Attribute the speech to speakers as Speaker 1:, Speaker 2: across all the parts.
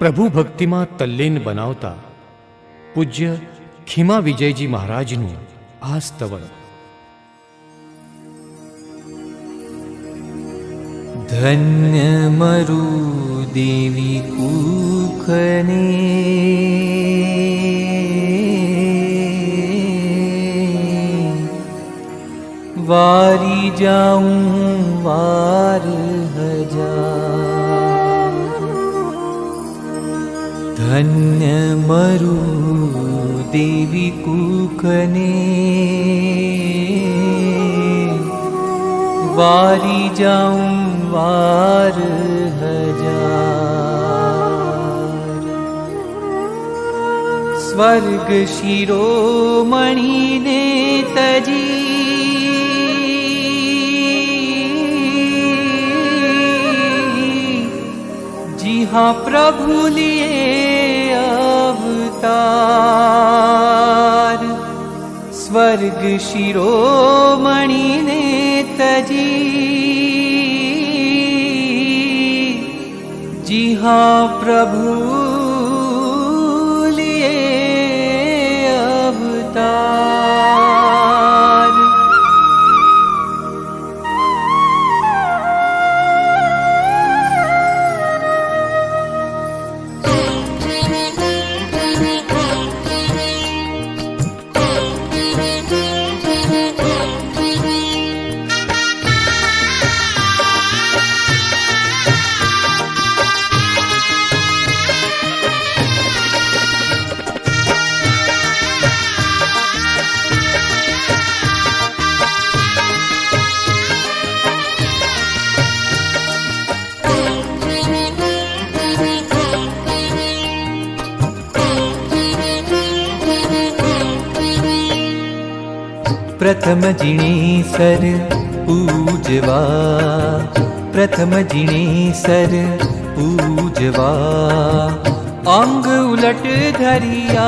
Speaker 1: પ્રભુ ભક્તિમાં તલ્લીન બનાવતા પૂજ્ય ખીમા વિજયજી મહારાજનું આ સ્તવન.
Speaker 2: મરુ દેવી કુખને. વારી જાઉં धन्य मरु देवी कुकने। वारि जाऊं वार हजार। स्वर्ग स्वर्गशिरो मणिने तजी यहाँ प्रभु लिए अवतार। स्वर्ग शिरो मणिने तजि जि। हा प्रभु प्रथम जिणेसर उजवा प्रथम अङ्ग उलट धरिया।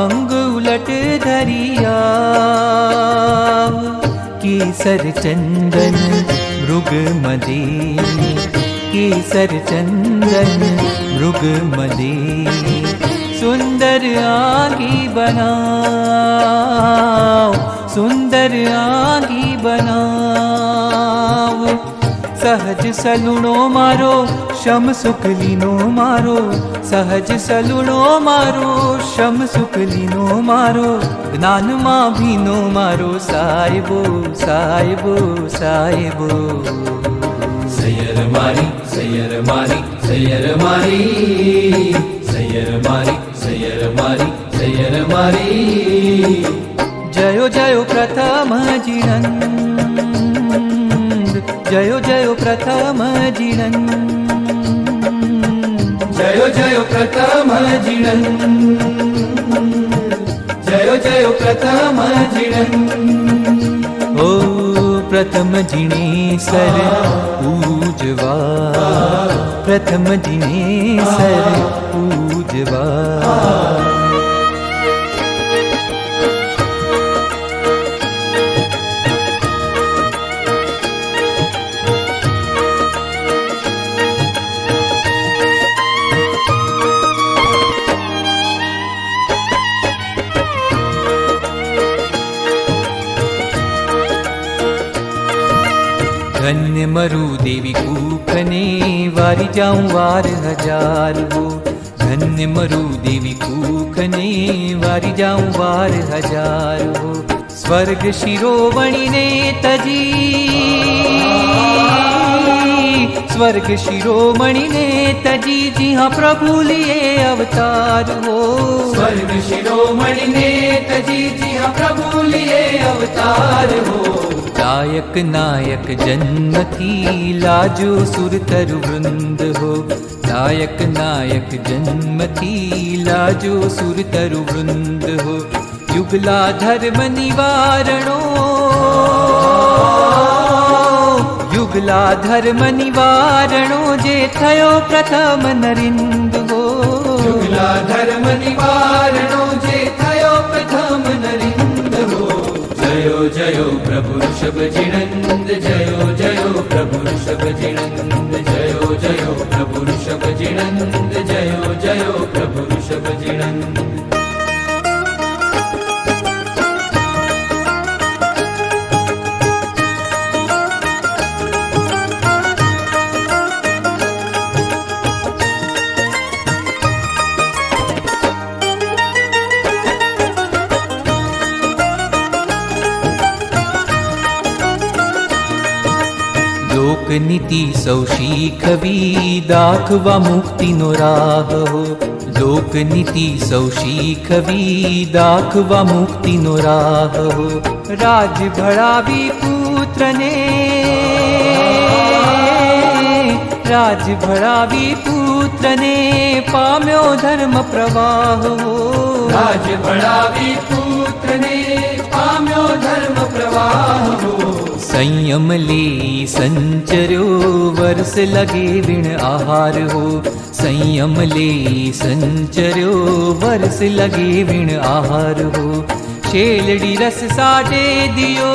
Speaker 2: अङ्ग उलट धरिया। केसर चन्दन मृगमदे केसर चन्दन मृगमदे સુંદર આગી બનાવ સુંદર આગી બનાવ સહજ સલુણો મારો શમ સુખલીનો મારો સહજ સલુણો મારો શમ સુખલીનો મારો જ્ઞાનમાં ભીનો મારો સાહેબો સાહેબો સાહેબો સૈયર મારી સૈયર મારી સૈયર મારી સૈયર મારી जयर मारी जयर मारी। जयो जयो प्रथम जीरन जयो जयो प्रथम जीरन जयो जयो प्रथम जीरन जयो जयो प्रथम जीरन ओ प्रथम जिणे सर हाँ। पूजवा। प्रथम जिणे सर हाँ। अजवा धन्य मरु देवी कूखने वारी जाऊँ वार हज़ार ધન્ય મરુ દેવી કૂખને વારી જાઉં વાર હજાર સ્વર્ગ શિરોમણીને તજી સ્વર્ગ શિરોમણીને તજી જી પ્રભુ લીએ અવતાર હો સ્વર્ગ શિરોમણીને તજી જી પ્રભુ લીએ અવતાર હો लायक नायक जन्मति लो सुर लायक नायक नयक जन्मलाजो सुर हो युगला धर्म निवारणो युगला धर्म निवारणो जे थयो प्रथम नरिन्द हो। युगला धर्म निवारणो जे थयो प्रथम नरिन्द जयो प्रभु सु जयो जयो प्रभु स जयो जयो प्रभु सर्व जयो जयो प्रभु सर्व લોકનીતિ સૌ શીખવી દાખવા મુક્તિનો રાહ હો લોકનીતિ સૌ શીખવી દાખવા મુક્તિનો રાહ હો રાજ ભળાવી પુત્રને રાજ ભળાવી પુત્રને પામ્યો ધર્મ પ્રવાહ હો રાજ ભળાવી પુત્રને પામ્યો ધર્મ પ્રવાહ संयम ली सचरियो वर्ष लगे विण आहार हो। संयम ली सचरियो वर्ष लगे विण आहार हो। शेलड़ी रस साटे दियो।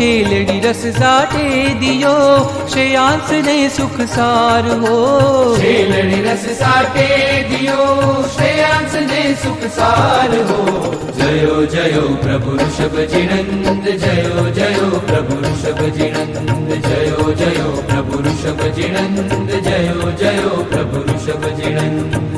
Speaker 2: શેલડી રસ સાટે દિયો શ્રેયાંસ ને સુખ સાર હો શેલડી રસ સાટે દિયો શ્રેયાંસ ને સુખ સાર હો જયો જયો પ્રભુ ઋષભજીનંદ જયો જયો પ્રભુ ઋષભજીનંદ જયો જયો પ્રભુ ઋષભજીનંદ જયો જયો પ્રભુ ઋષભજીનંદ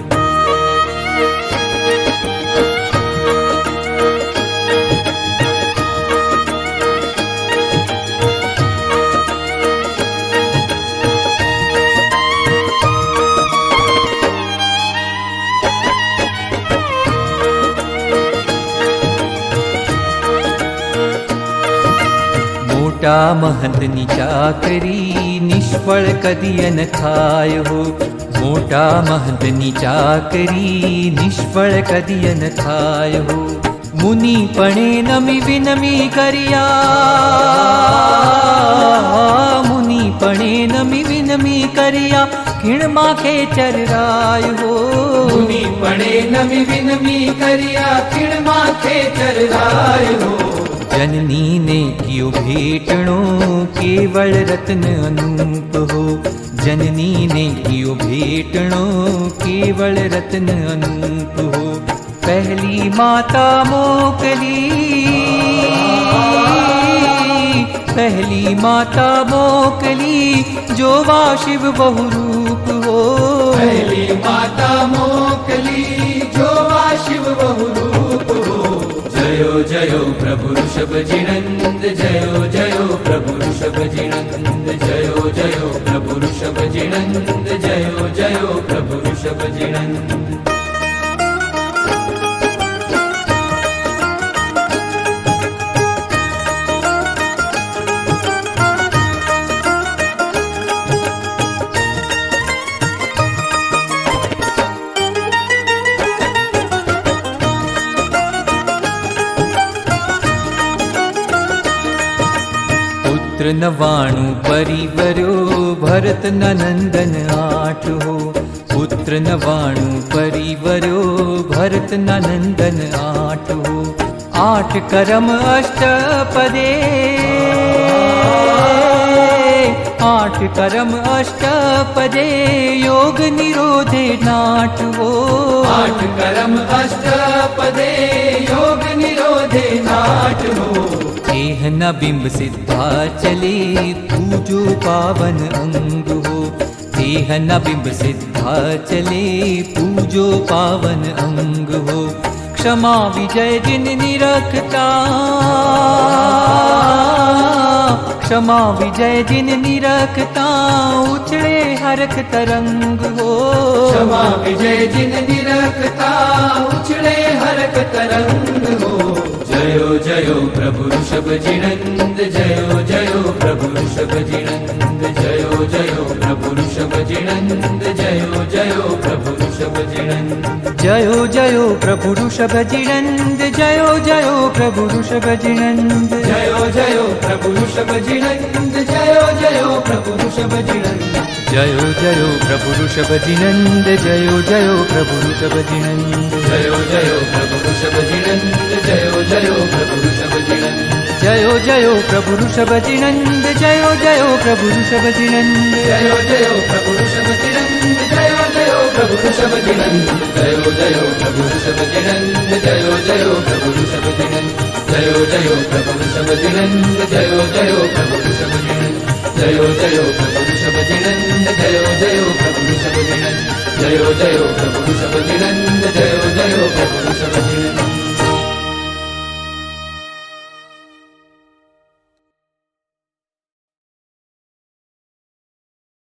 Speaker 2: મોટા મહંતની ચાકરી નિષ્ફળ કદી ન થાય હો. મોટા મહંતની ચાકરી નિષ્ફળ કદી ન થાય હો. મુનિ પણે નમી વિનમી કર્યા. મુનિ પણે નમી વિનમી કર્યા. ખીણમાં ખેચર રાય હો. મુનિ પણે
Speaker 3: નમી
Speaker 2: વિનમી કર્યા. ખીણમાં ખેચર
Speaker 3: રાય હો.
Speaker 2: जननी ने कियो भेटणो, केवल रत्न अनूप हो। जननी ने कियो भेटणो, केवल रत्न अनूप हो। पहली माता मोकली पहली माता मोकली जो वा शिव बहुरूप हो। पहली माता मोकली जो वा शिव बहुरूप नवाणु परिवरो भरत ननन्दन आठो। पुत्र नवाणु परिवरो भरत ननन्दन आठो। आठ करम अष्टपदे। आठ करम अष्टपदे नाटवो आठ करम
Speaker 3: अष्टपदे
Speaker 2: न बिम्ब सिद्धा चले पूजो पावन अङ्गु देह न बिम्ब सिद्धा चले पूजो पावन अङ्ग क्षमा विजय जिन निरखता। क्षमा विजय जिन निरखता उचले हरक विजय जिन निरखता उचने हरक हो। जयो जयो प्रभु ऋषभ जिनंद जयो जयो प्रभु ऋषभ जिनंद जयो जयो प्रभु ऋषभ जिनंद जयो जयो प्रभु ऋषभ जिनंद जयो जयो प्रभु ऋषभ जिनंद जयो जयो प्रभु ऋषभ जिनंद जयो जयो प्रभु ऋषभ जिनंद जयो जयो प्रभु ऋषभ जिनंद जयो जयो प्रभु ऋषभ जिनंद जयो जयो प्रभु ऋषभ जिनंद जयो जयो प्रभु ऋषभ जिनंद जयो प्रभु ऋषभति नंद जयो जयो प्रभु ऋषभति नंद जयो जयो प्रभु ऋषभति नंद जयो जयो प्रभु ऋषभति नंद जयो जयो प्रभु ऋषभति नंद जयो जयो प्रभु ऋषभति नंद जयो जयो प्रभु ऋषभति नंद जयो जयो प्रभु ऋषभति नंद जयो जयो प्रभु ऋषभति नंद जयो जयो प्रभु ऋषभति नंद जयो जयो प्रभु ऋषभति नंद जयो जयो प्रभु ऋषभति नंद